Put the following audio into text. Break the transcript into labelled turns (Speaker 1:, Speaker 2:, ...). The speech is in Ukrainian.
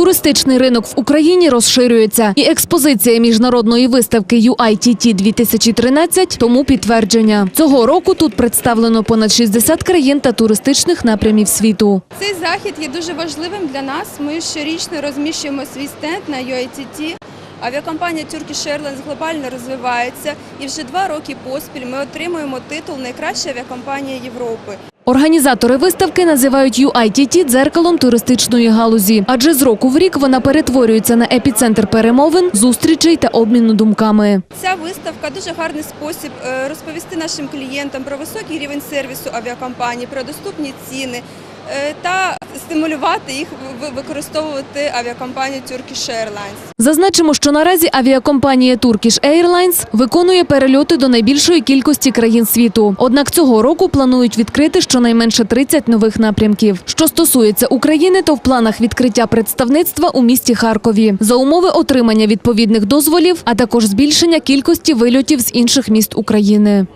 Speaker 1: Туристичний ринок в Україні розширюється, і експозиція міжнародної виставки UITT 2013 тому підтвердження. Цього року тут представлено понад 60 країн та туристичних напрямів світу.
Speaker 2: Цей захід є дуже важливим для нас. Ми щорічно розміщуємо свій стенд на UITT. Авіакомпанія Turkish Airlines глобально розвивається і вже два роки поспіль ми отримуємо титул Найкраща авіакомпанія Європи.
Speaker 1: Організатори виставки називають UITT дзеркалом туристичної галузі, адже з року в рік вона перетворюється на епіцентр перемовин, зустрічей та обміну думками.
Speaker 2: Ця виставка дуже гарний спосіб е, розповісти нашим клієнтам про високий рівень сервісу авіакомпанії, про доступні ціни е, та стимулювати їх використовувати авіакомпанію Turkish Airlines.
Speaker 1: Зазначимо, що наразі авіакомпанія Turkish Airlines виконує перельоти до найбільшої кількості країн світу. Однак цього року планують відкрити щонайменше 30 нових напрямків. Що стосується України, то в планах відкриття представництва у місті Харкові за умови отримання відповідних дозволів, а також збільшення кількості вильотів з інших міст України.